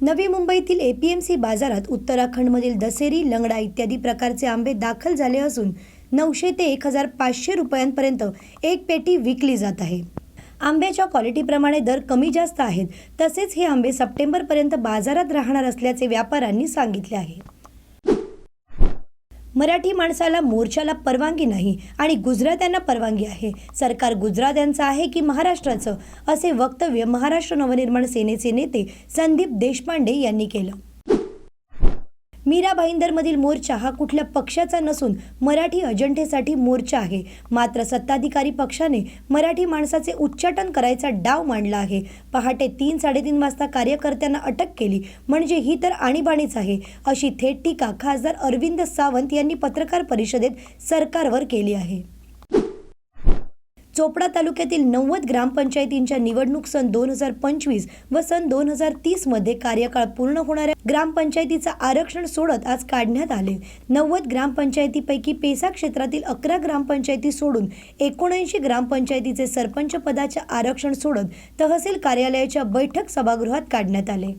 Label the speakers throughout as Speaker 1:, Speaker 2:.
Speaker 1: नवी मुंबईतील एपीएमसी बाजारात उत्तराखंडमधील दसेरी लंगडा इत्यादी प्रकारचे आंबे दाखल झाले असून नऊशे ते एक हजार पाचशे रुपयांपर्यंत एक पेटी विकली जात आहे. आंब्याच्या क्वालिटीप्रमाणे दर कमी जास्त आहेत. तसेच हे आंबे सप्टेंबरपर्यंत बाजारात राहणार असल्याचे व्यापाऱ्यांनी सांगितले आहे. मराठी माणसाला मोर्चाला परवानगी नाही आणि गुजरात्यांना परवानगी आहे. सरकार गुजरात्यांचं आहे की महाराष्ट्राचं? असे वक्तव्य महाराष्ट्र नवनिर्माण सेनेचे नेते संदीप देशपांडे यांनी केलं. मीरा भाईंदरमधील मोर्चा हा कुठल्या पक्षाचा नसून मराठी अजंठेसाठी मोर्चा आहे. मात्र सत्ताधिकारी पक्षाने मराठी माणसाचे उच्चाटन करायचा डाव मांडला आहे. पहाटे तीन साडेतीन वाजता कार्यकर्त्यांना अटक केली. म्हणजे ही तर आणीबाणीच आहे अशी थेट टीका खासदार अरविंद सावंत यांनी पत्रकार परिषदेत सरकारवर केली आहे. चोपडा तालुक्यातील नव्वद ग्रामपंचायतींच्या निवडणूक सन दोन हजार पंचवीस व सन दोन हजार तीसमध्ये कार्यकाळ पूर्ण होणाऱ्या ग्रामपंचायतीचं आरक्षण सोडत आज काढण्यात आले. नव्वद ग्रामपंचायतीपैकी पेसा क्षेत्रातील अकरा ग्रामपंचायती सोडून एकोणऐंशी ग्रामपंचायतीचे सरपंच पदाचे आरक्षण सोडत तहसील कार्यालयाच्या बैठक सभागृहात काढण्यात आले.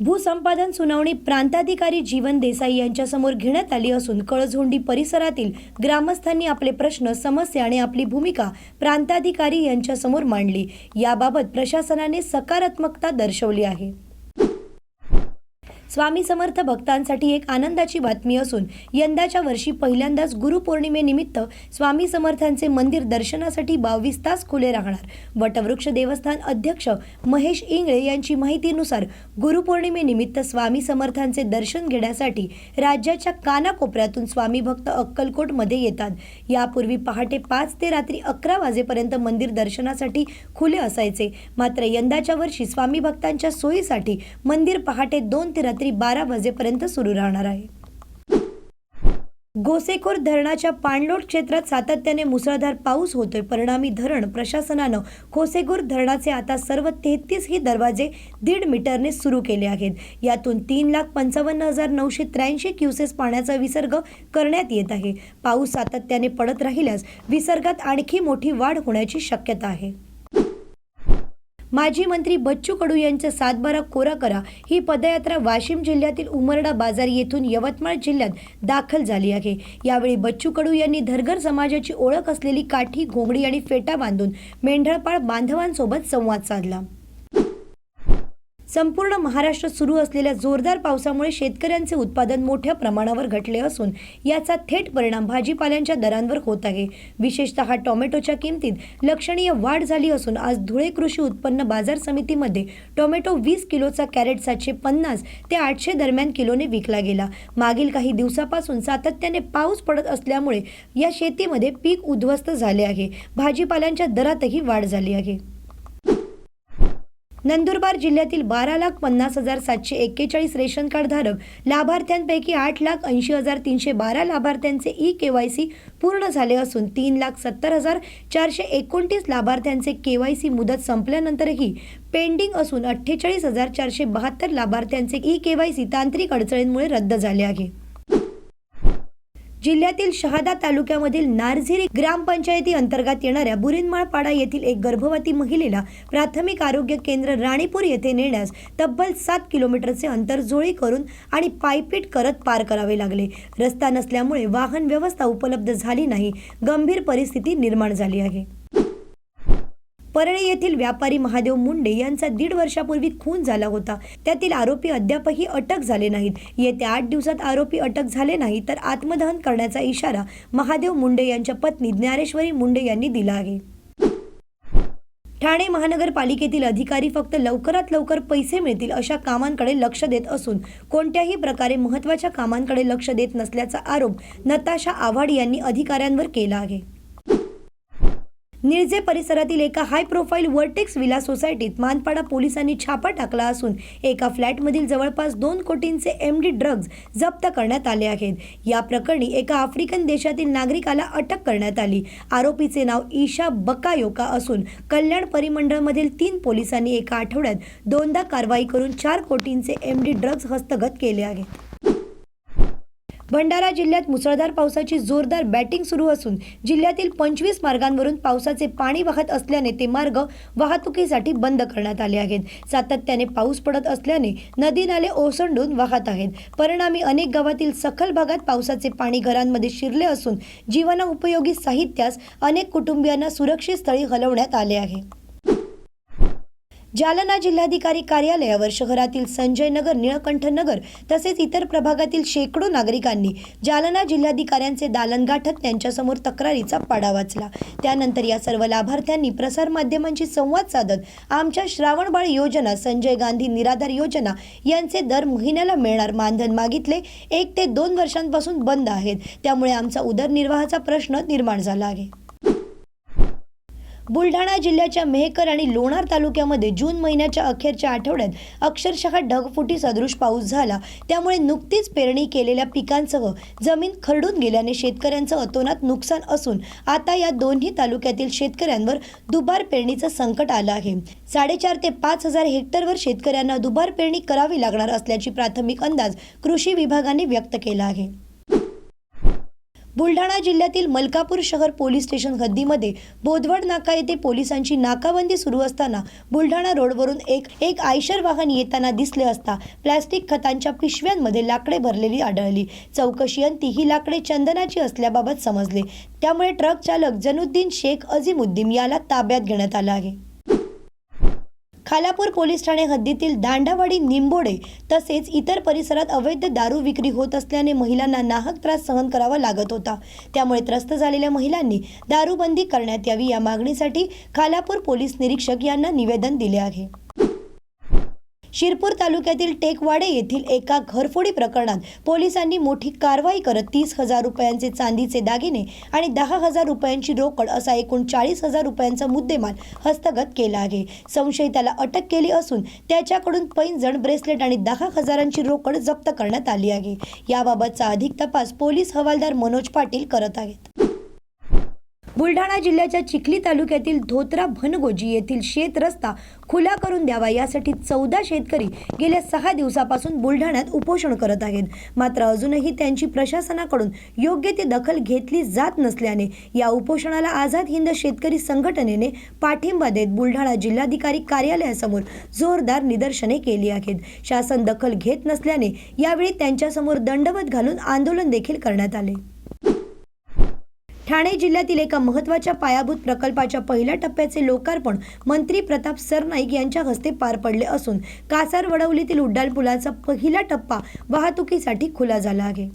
Speaker 1: भूसंपादन सुनावणी प्रांताधिकारी जीवन देसाई यांच्यासमोर घेण्यात आली असून कळझोंडी परिसरातील ग्रामस्थांनी आपले प्रश्न समस्या आणि आपली भूमिका प्रांताधिकारी यांच्यासमोर मांडली. याबाबत प्रशासनाने सकारात्मकता दर्शवली आहे. स्वामी समर्थ भक्तांसाठी एक आनंदाची बातमी असून यंदाच्या वर्षी पहिल्यांदाच गुरुपौर्णिमेनिमित्त स्वामी समर्थांचे मंदिर दर्शनासाठी बावीस तास खुले राहणार. वटवृक्ष देवस्थान अध्यक्ष महेश इंगळे यांची माहितीनुसार गुरुपौर्णिमेनिमित्त स्वामी समर्थांचे दर्शन घेण्यासाठी राज्याच्या कानाकोपऱ्यातून स्वामी भक्त अक्कलकोटमध्ये येतात. यापूर्वी पहाटे पाच ते रात्री अकरा वाजेपर्यंत मंदिर दर्शनासाठी खुले असायचे. मात्र यंदाच्या वर्षी स्वामी भक्तांच्या सोयीसाठी मंदिर पहाटे दोन ते रात्री बारा वाजेपर्यंत सुरू राहणार आहे. गोसेखोर धरणाच्या पाणलोट क्षेत्रात सातत्याने मुसळधार पाऊस होतोय. परिणामी धरण प्रशासनानं कोसेगोर धरणाचे आता सर्व तेहतीस ही दरवाजे दीड मीटरने सुरू केले आहेत. यातून तीन लाख पंचावन्न हजार नऊशे त्र्याऐंशी क्युसेस पाण्याचा विसर्ग करण्यात येत आहे. पाऊस सातत्याने पडत राहिल्यास विसर्गात आणखी मोठी वाढ होण्याची शक्यता आहे. माजी मंत्री बच्चू कडू यांचं सातबारा कोरा करा ही पदयात्रा वाशिम जिल्ह्यातील उमरडा बाजार येथून यवतमाळ जिल्ह्यात दाखल झाली आहे. यावेळी बच्चू कडू यांनी धरगर समाजाची ओळख असलेली काठी घोंगडी आणि फेटा बांधून मेंढळपाळ बांधवांसोबत संवाद साधला. संपूर्ण महाराष्ट्रात सुरू असलेल्या जोरदार पावसामुळे शेतकऱ्यांचे उत्पादन मोठ्या प्रमाणावर घटले असून याचा थेट परिणाम भाजीपाल्यांच्या दरांवर होत आहे. विशेषतः टोमॅटोच्या किमतीत लक्षणीय वाढ झाली असून आज धुळे कृषी उत्पन्न बाजार समितीमध्ये टोमॅटो वीस किलोचा कॅरेट सातशे पन्नास ते आठशे दरम्यान किलोने विकला गेला. मागील काही दिवसापासून सातत्याने पाऊस पडत असल्यामुळे या शेतीमध्ये पीक उद्ध्वस्त झाले आहे. भाजीपाल्यांच्या दरातही वाढ झाली आहे. नंदुरबार जिल्ह्यातील बारा लाख पन्नास हजार सातशे एक्केचाळीस रेशन कार्ड धारक लाभार्थ्यांपैकी आठ लाख ऐंशी हजार तीनशे बारा लाभार्थ्यांचे ई के वाय सी पूर्ण झाले असून तीन लाख सत्तर हजार चारशे एकोणतीस लाभार्थ्यांचे के वाय सी मुदत संपल्यानंतरही पेंडिंग असून अठ्ठेचाळीस हजार चारशे बहात्तर लाभार्थ्यांचे ई के वाय सी तांत्रिक अडचणींमुळे रद्द झाले आहे. जिल्ह्यातील शहादा तालुक्यामधील नारझिरी ग्रामपंचायती अंतर्गत येणाऱ्या बुरिनमाळपाडा येथील एक गर्भवती महिलेला प्राथमिक आरोग्य केंद्र राणीपूर येथे नेण्यास तब्बल सात किलोमीटरचे अंतर जोळी करून आणि पायपीट करत पार करावे लागले. रस्ता नसल्यामुळे वाहन व्यवस्था उपलब्ध झाली नाही. गंभीर परिस्थिती निर्माण झाली आहे. परळी येथील व्यापारी महादेव मुंडे यांचा दीड वर्षापूर्वी खून झाला होता. त्यातील आरोपी अद्यापही अटक झाले नाहीत. येत्या आठ दिवसात आरोपी अटक झाले नाही तर आत्मदहन करण्याचा इशारा महादेव मुंडे यांच्या पत्नी ज्ञानेश्वरी मुंडे यांनी दिला आहे. ठाणे महानगरपालिकेतील अधिकारी फक्त लवकरात लवकर पैसे मिळतील अशा कामांकडे लक्ष देत असून कोणत्याही प्रकारे महत्त्वाच्या कामांकडे लक्ष देत नसल्याचा आरोप नताशा आव्हाड यांनी अधिकाऱ्यांवर केला आहे. निळजे परिसरातील एका हाय प्रोफाईल वर्टेक्स विला सोसायटीत मानपाडा पोलिसांनी छापा टाकला असून एका फ्लॅटमधील जवळपास दोन कोटींचे एम डी ड्रग्ज जप्त करण्यात आले आहेत. या प्रकरणी एका आफ्रिकन देशातील नागरिकाला अटक करण्यात आली. आरोपीचे नाव ईशा बकायोका असून कल्याण परिमंडळमधील तीन पोलिसांनी एका आठवड्यात दोनदा कारवाई करून चार कोटींचे एम डी ड्रग्ज हस्तगत केले आहेत. भंडारा जिल्ह्यात मुसळधार पावसाची जोरदार बॅटिंग सुरू असून जिल्ह्यातील पंचवीस मार्गांवरून पावसाचे पाणी वाहत असल्याने ते मार्ग वाहतुकीसाठी बंद करण्यात आले आहेत. सातत्याने पाऊस पडत असल्याने नदी नाले ओसंडून वाहत आहेत. परिणामी अनेक गावातील सखल भागात पावसाचे पाणी घरांमध्ये शिरले असून जीवनोपयोगी साहित्यास अनेक कुटुंबियांना सुरक्षित स्थळी हलवण्यात आले आहे. जालना जिल्हाधिकारी कार्यालयावर शहरातील संजय नगर निळकंठ नगर तसेच इतर प्रभागातील शेकडो नागरिकांनी जालना जिल्हाधिकाऱ्यांचे दालन गाठत त्यांच्यासमोर तक्रारीचा पाडा वाचला. त्यानंतर या सर्व लाभार्थ्यांनी प्रसारमाध्यमांशी संवाद साधत आमच्या श्रावणबाळ योजना संजय गांधी निराधार योजना यांचे दर महिन्याला मिळणार मानधन मागितले. एक ते दोन वर्षांपासून बंद आहेत. त्यामुळे आमचा उदरनिर्वाहाचा प्रश्न निर्माण झाला आहे. बुलढाणा जिल्ह्याच्या मेहकर आणि लोणार तालुक्यामध्ये जून महिन्याच्या अखेरच्या आठवड्यात अक्षरशः ढगफुटी सदृश पाऊस झाला. त्यामुळे नुकतीच पेरणी केलेल्या पिकांसह जमीन खरडून गेल्याने शेतकऱ्यांचं अतोनात नुकसान असून आता या दोन्ही तालुक्यातील शेतकऱ्यांवर दुबार पेरणीचं संकट आलं आहे. साडेचार ते पाच हजार हेक्टरवर शेतकऱ्यांना दुबार पेरणी करावी लागणार असल्याची प्राथमिक अंदाज कृषी विभागाने व्यक्त केला आहे. बुलढाणा जिल्ह्यातील मलकापूर शहर पोलीस स्टेशन हद्दीमध्ये बोदवड नाका येथे पोलिसांची नाकाबंदी सुरू असताना बुलढाणा रोडवरून एक एक आयशर वाहन येताना दिसले असता प्लॅस्टिक खतांच्या पिशव्यांमध्ये लाकडे भरलेली आढळली. चौकशी अंती ही लाकडे चंदनाची असल्याबाबत समजले. त्यामुळे ट्रक चालक जनुद्दीन शेख अझीमुद्दीन याला ताब्यात घेण्यात आलं आहे. खालापूर पोलीस ठाणे हद्दीतील दांडावाडी निंबोडे तसेच इतर परिसरात अवैध दारू विक्री होत असल्याने महिलांना नाहक त्रास सहन करावा लागत होता. त्यामुळे त्रस्त झालेल्या महिलांनी दारूबंदी करण्यात यावी या मागणीसाठी खालापूर पोलीस निरीक्षक यांना निवेदन दिले आहे. शिरपूर तालुक्यातील टेकवाडे येथील एका घरफोडी प्रकरणात पोलिसांनी मोठी कारवाई करत तीस हजार रुपयांचे चांदीचे दागिने आणि दहा हजार रुपयांची रोकड असा एकूण चाळीस हजार रुपयांचा मुद्देमाल हस्तगत केला आहे. संशयिताला अटक केली असून त्याच्याकडून पैंजण ब्रेसलेट आणि दहा हजारांची रोकड जप्त करण्यात आली आहे. याबाबतचा अधिक तपास पोलीस हवालदार मनोज पाटील करत आहेत. बुलढाणा जिल्ह्याच्या चिखली तालुक्यातील धोत्रा भनगोजी येथील शेत रस्ता खुला करून द्यावा यासाठी चौदा शेतकरी गेल्या सहा दिवसापासून बुलढाण्यात उपोषण करत आहेत. मात्र अजूनही त्यांची प्रशासनाकडून योग्य ती दखल घेतली जात नसल्याने या उपोषणाला आझाद हिंद शेतकरी संघटनेने पाठिंबा देत बुलढाणा जिल्हाधिकारी कार्यालयासमोर जोरदार निदर्शने केली आहेत. शासन दखल घेत नसल्याने यावेळी त्यांच्यासमोर दंडवत घालून आंदोलन देखील करण्यात आले. ठाणे जिल्ह्यातील एका महत्त्वाच्या पायाभूत प्रकल्पाच्या पहिल्या टप्प्याचे लोकार्पण मंत्री प्रताप सरनाईक यांच्या हस्ते पार पडले असून कासार वडवलीतील उड्डाणपुलाचा पहिला टप्पा वाहतुकीसाठी खुला झाला आहे.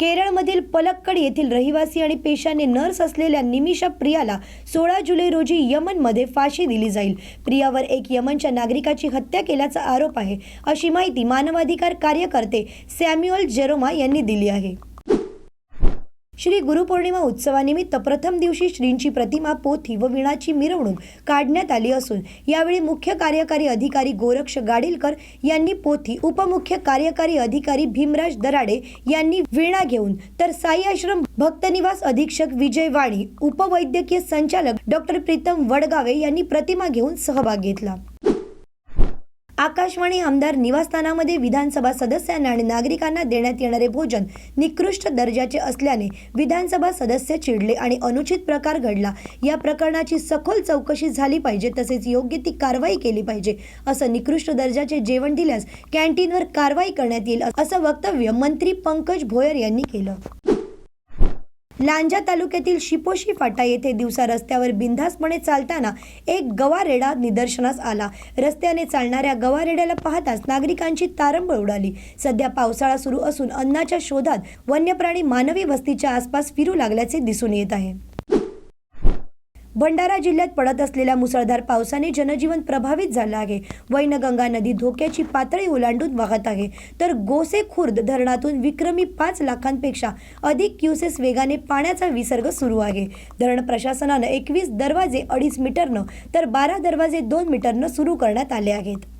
Speaker 1: केरळमधील पलक्कड येथील रहिवासी आणि पेशाने नर्स असलेल्या निमिषा प्रियाला सोळा जुलै रोजी यमनमध्ये फाशी दिली जाईल. प्रियावर एक यमनच्या नागरिकाची हत्या केल्याचा आरोप आहे अशी माहिती मानवाधिकार कार्यकर्ते सॅम्युअल जेरोमा यांनी दिली आहे. श्री गुरुपौर्णिमा उत्सवानिमित्त प्रथम दिवशी श्रींची प्रतिमा पोथी व विणाची मिरवणूक काढण्यात आली असून यावेळी मुख्य कार्यकारी अधिकारी गोरक्ष गाडीलकर यांनी पोथी उपमुख्य कार्यकारी अधिकारी भीमराज दराडे यांनी विणा घेऊन तर साई आश्रम भक्तनिवास अधीक्षक विजय वाणी उपवैद्यकीय संचालक डॉक्टर प्रीतम वडगावे यांनी प्रतिमा घेऊन सहभाग घेतला. आकाशवाणी आमदार निवासस्थानामध्ये विधानसभा सदस्यांना आणि नागरिकांना देण्यात येणारे भोजन निकृष्ट दर्जाचे असल्याने विधानसभा सदस्य चिडले आणि अनुचित प्रकार घडला. या प्रकरणाची सखोल चौकशी झाली पाहिजे तसेच योग्य ती कारवाई केली पाहिजे असं निकृष्ट दर्जाचे जेवण दिल्यास कॅन्टीनवर कारवाई करण्यात येईल असं वक्तव्य मंत्री पंकज भोयर यांनी केलं. लांजा तालुक्यातील शिपोशी फाटा येथे दिवसा रस्त्यावर बिनधास्तपणे चालताना एक गवारेडा निदर्शनास आला. रस्त्याने चालणाऱ्या गवारेड्याला पाहताच नागरिकांची तारंबळ उडाली. सध्या पावसाळा सुरू असून अन्नाच्या शोधात वन्यप्राणी मानवी वस्तीच्या आसपास फिरू लागल्याचे दिसून येत आहे. भंडारा जिल्ह्यात पडत असलेल्या मुसळधार पावसाने जनजीवन प्रभावित झालं आहे. वैनगंगा नदी धोक्याची पातळी ओलांडून वाहत आहे. तर गोसे खुर्द धरणातून विक्रमी पाच लाखांपेक्षा अधिक क्युसेस वेगाने पाण्याचा विसर्ग सुरू आहे. धरण प्रशासनानं एकवीस दरवाजे अडीच मीटरनं तर बारा दरवाजे दोन मीटरनं सुरू करण्यात आले आहेत.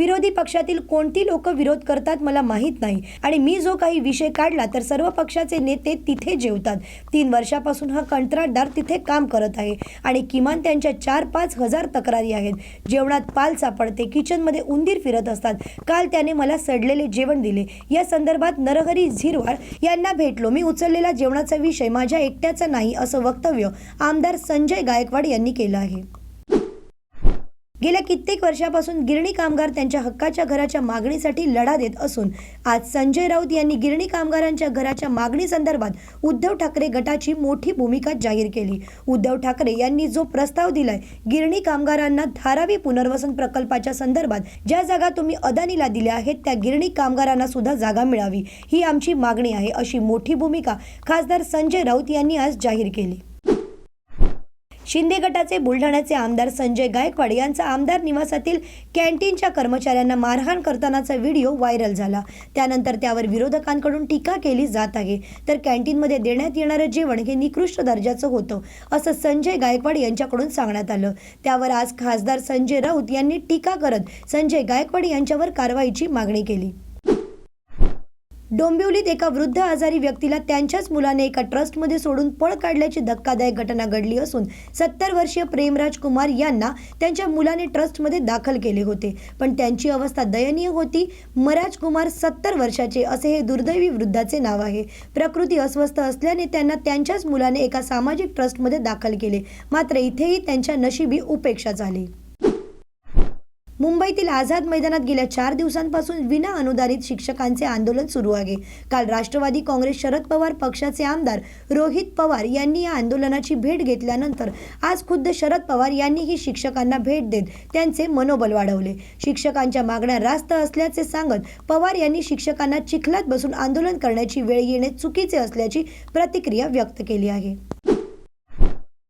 Speaker 1: विरोधी पक्षातील कोणती लोक विरोध करतात मला माहीत नाही. आणि मी जो काही विषय काढला तर सर्व पक्षाचे नेते तिथे जेवतात. तीन वर्षापासून हा कंत्राटदार तिथे काम करत आहे. आणि किमान त्यांच्या चार पाच हजार तक्रारी आहेत. जेवणात पाल सापडते किचनमध्ये उंदीर फिरत असतात. काल त्याने मला सडलेले जेवण दिले. या संदर्भात नरहरी झिरवाळ यांना भेटलो. मी उचललेला जेवणाचा विषय माझ्या एकट्याचा नाही असं वक्तव्य आमदार संजय गायकवाड यांनी केलं आहे. गेल्या कित्येक वर्षापासून गिरणी कामगार त्यांच्या हक्काच्या घराच्या मागणीसाठी लढा देत असून आज संजय राऊत यांनी गिरणी कामगारांच्या घराच्या मागणी संदर्भात उद्धव ठाकरे गटाची मोठी भूमिका जाहीर केली. उद्धव ठाकरे यांनी जो प्रस्ताव दिलाय गिरणी कामगारांना धारावी पुनर्वसन प्रकल्पाच्या संदर्भात ज्या जागा तुम्ही अदानीला दिल्या आहेत त्या गिरणी कामगारांना सुद्धा जागा मिळावी. ही आमची मागणी आहे अशी मोठी भूमिका खासदार संजय राऊत यांनी आज जाहीर केली. शिंदे गटाचे बुलढाण्याचे आमदार संजय गायकवाड यांचा आमदार निवासातील कॅन्टीनच्या कर्मचाऱ्यांना मारहाण करतानाचा व्हिडिओ व्हायरल झाला. त्यानंतर त्यावर विरोधकांकडून टीका केली जात आहे. तर कॅन्टीनमध्ये देण्यात येणारं जेवण हे निकृष्ट दर्जाचं होतं असं संजय गायकवाड यांच्याकडून सांगण्यात आलं. त्यावर आज खासदार संजय राऊत यांनी टीका करत संजय गायकवाड यांच्यावर कारवाईची मागणी केली. डोंबिवलीत एका वृद्ध आजारी व्यक्तीला त्यांच्याच मुलाने एका ट्रस्टमध्ये सोडून पळ काढल्याची धक्कादायक घटना घडली असून सत्तर वर्षीय प्रेमराज कुमार यांना त्यांच्या मुलाने ट्रस्टमध्ये दाखल केले होते. पण त्यांची अवस्था दयनीय होती. मराज कुमार सत्तर वर्षाचे असे हे दुर्दैवी वृद्धाचे नाव आहे. प्रकृती अस्वस्थ असल्याने त्यांना त्यांच्याच मुलाने एका सामाजिक ट्रस्टमध्ये दाखल केले. मात्र इथेही त्यांच्या नशिबी उपेक्षा झाली. मुंबईतील आझाद मैदानात गेल्या चार दिवसांपासून विना अनुदानित शिक्षकांचे आंदोलन सुरू आहे. काल राष्ट्रवादी काँग्रेस शरद पवार पक्षाचे आमदार रोहित पवार यांनी या आंदोलनाची भेट घेतल्यानंतर आज खुद्द शरद पवार यांनीही शिक्षकांना भेट देत त्यांचे मनोबल वाढवले. शिक्षकांच्या मागण्या रास्त असल्याचे सांगत पवार यांनी शिक्षकांना चिखलात बसून आंदोलन करण्याची वेळ येणे चुकीचे असल्याची प्रतिक्रिया व्यक्त केली आहे.